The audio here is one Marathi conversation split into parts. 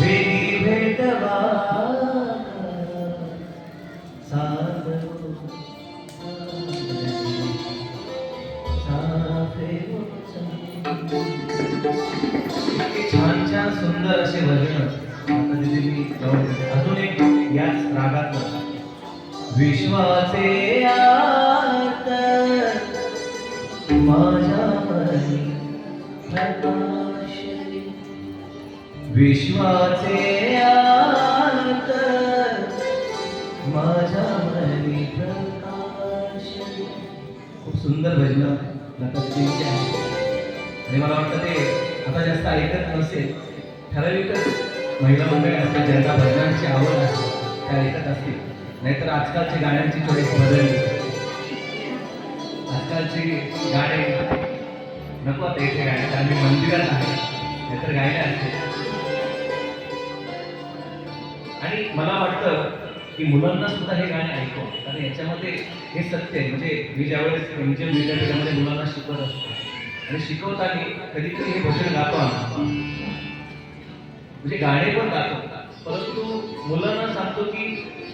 वेगी भेटवा. छान छान सुंदर असे भजन अजून एक याच रागात विश्वाचे माझ्या विश्वाचे आत माझ्या मनी प्रकाश. खूप सुंदर भजन लताजींची आहे. आणि मला वाटतं ते आता जास्त ऐकत नसेल ठराविकच महिला मंडळी असतील ज्यांना भजनांची आवड आहे त्या ऐकत असतील. नाहीतर आजकालची गाण्यांची चॉईस बदलली. आजकालची गाणे नको आता इथे गाणे आम्ही मंदिरात आहे नाहीतर गाणे असते आणि मला वाटतं की मुलांना सुद्धा हे गाणे ऐकव कारण याच्यामध्ये हे सत्य आहे. म्हणजे मी ज्यावेळेस एमजीएम विद्यापीठामध्ये मुलांना शिकवत असतो आणि शिकवताना कधीतरी हे भजन गातो आम्ही. म्हणजे गाणे पण गातो. परंतु मुलांना सांगतो की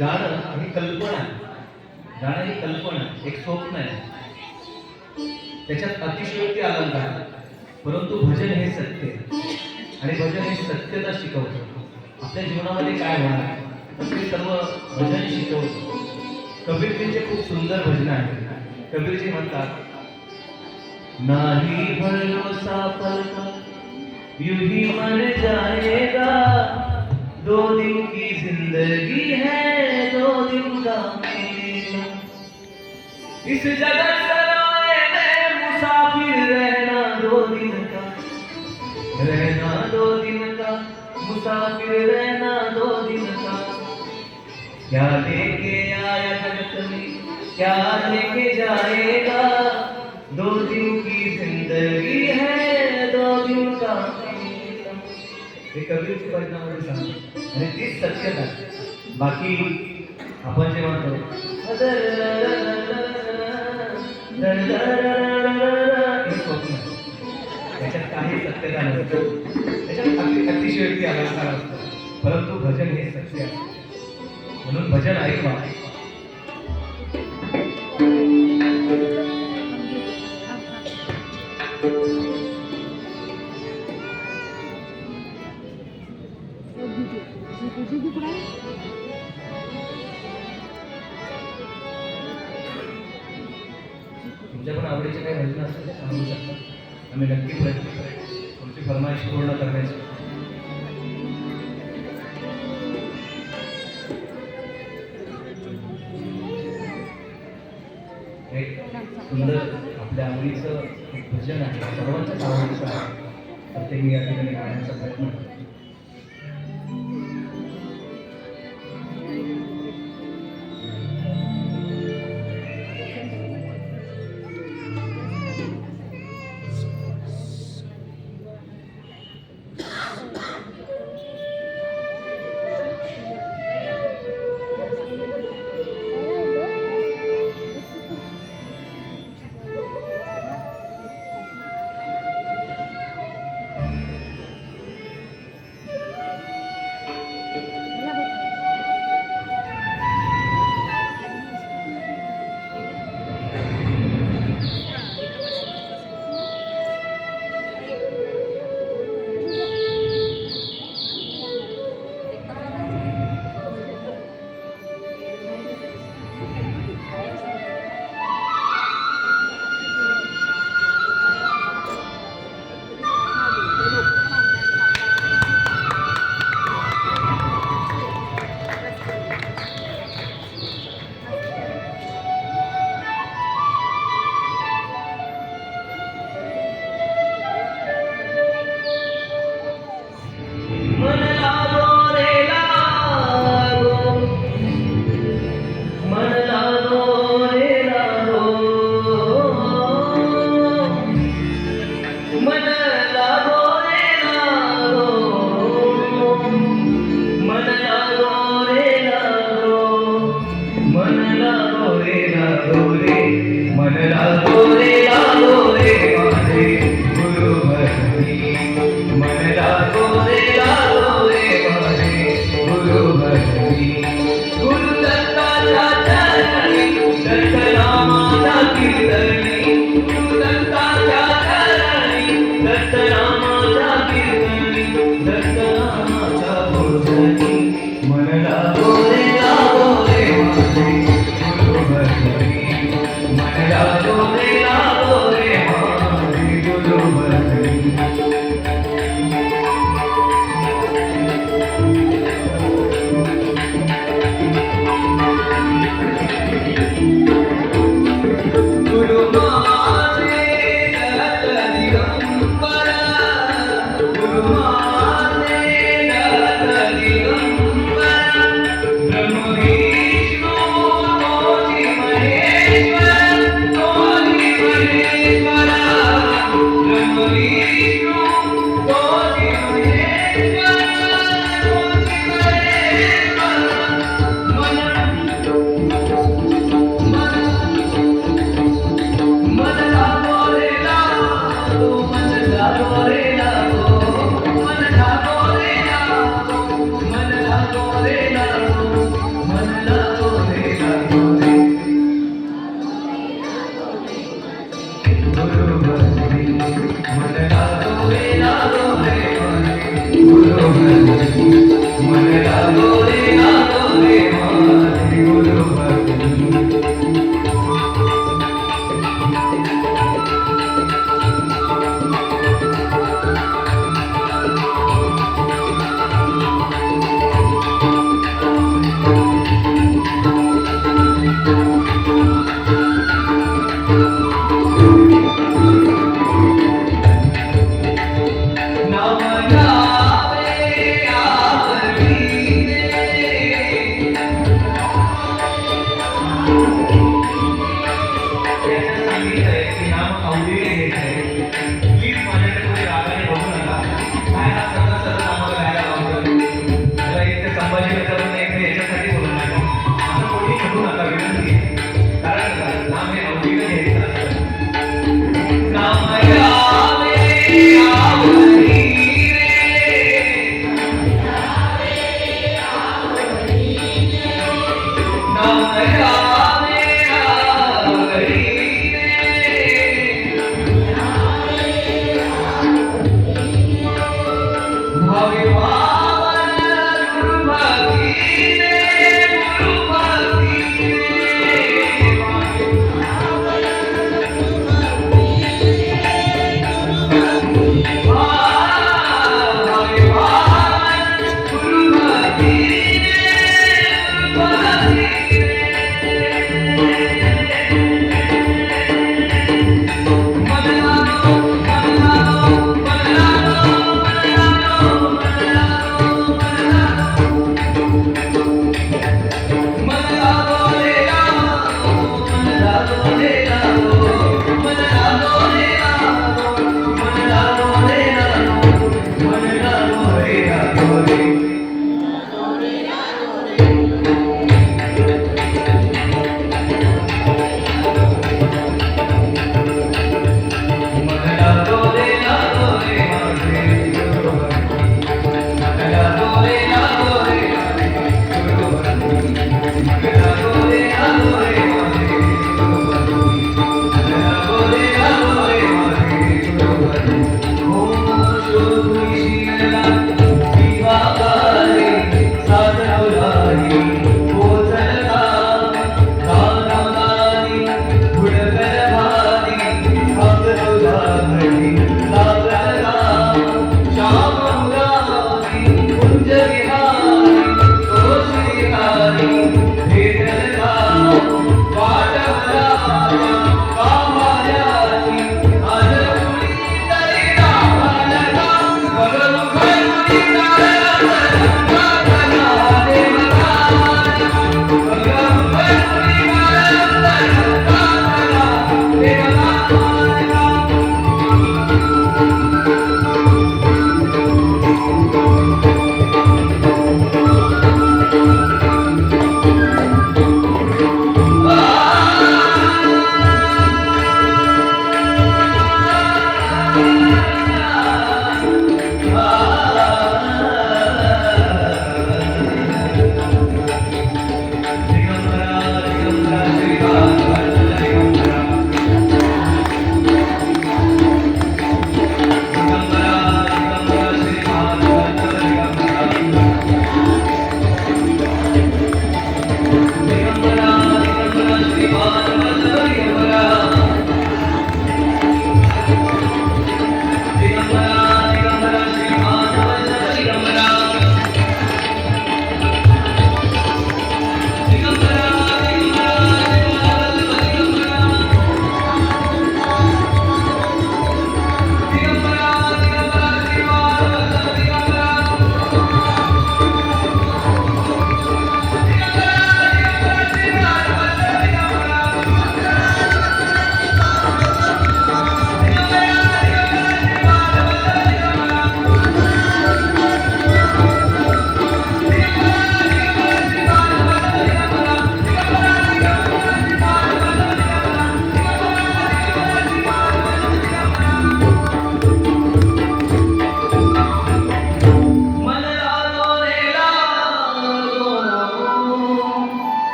गाणं ही कल्पना आहे. गाणं ही कल्पना एक स्वप्न आहे. त्याच्यात अतिशयोक्ती अलंकार आहे. परंतु भजन हे सत्य आहे. आणि भजन हे सत्यता शिकवतं. आपल्या जीवनामध्ये काय होणार ते सर्व भजन शिकवतं. कबीरजींचे खूप सुंदर भजन आहे कबीरजी म्हणतात, नाही भरोसा पलका यूँ ही मर जाएगा. दो दिन की ज़िंदगी है, दो दिन का इस जगत सराय में मुसाफिर रहना दो दिन का, रहना दो दिन मुसाफिर रहना दो दिन का क्या लेके आया जगत में क्या लेके जाएगा दो दिन की ज़िंदगी है दो दिन का. हे कबीरची भजनामध्ये सांगतो आणि तीच सत्यता. बाकी आपण जे म्हणतो हे. त्याच्यात काही सत्यता नसतं अतिशयोक्ती अलंकार असतो. परंतु भजन हे सत्य आहे. म्हणून भजन ऐकवा. तुमच्या पण आवडीचे काही भजन असतील ते सांगू शकता. आम्ही नक्की प्रयत्न फरमाईश पूर्ण करण्याची. एक सुंदर आपल्या आवडीचं एक भजन आहे. सर्वांच्याच आवडीचं आहे. तर ते मी या ठिकाणी गाण्याचा प्रयत्न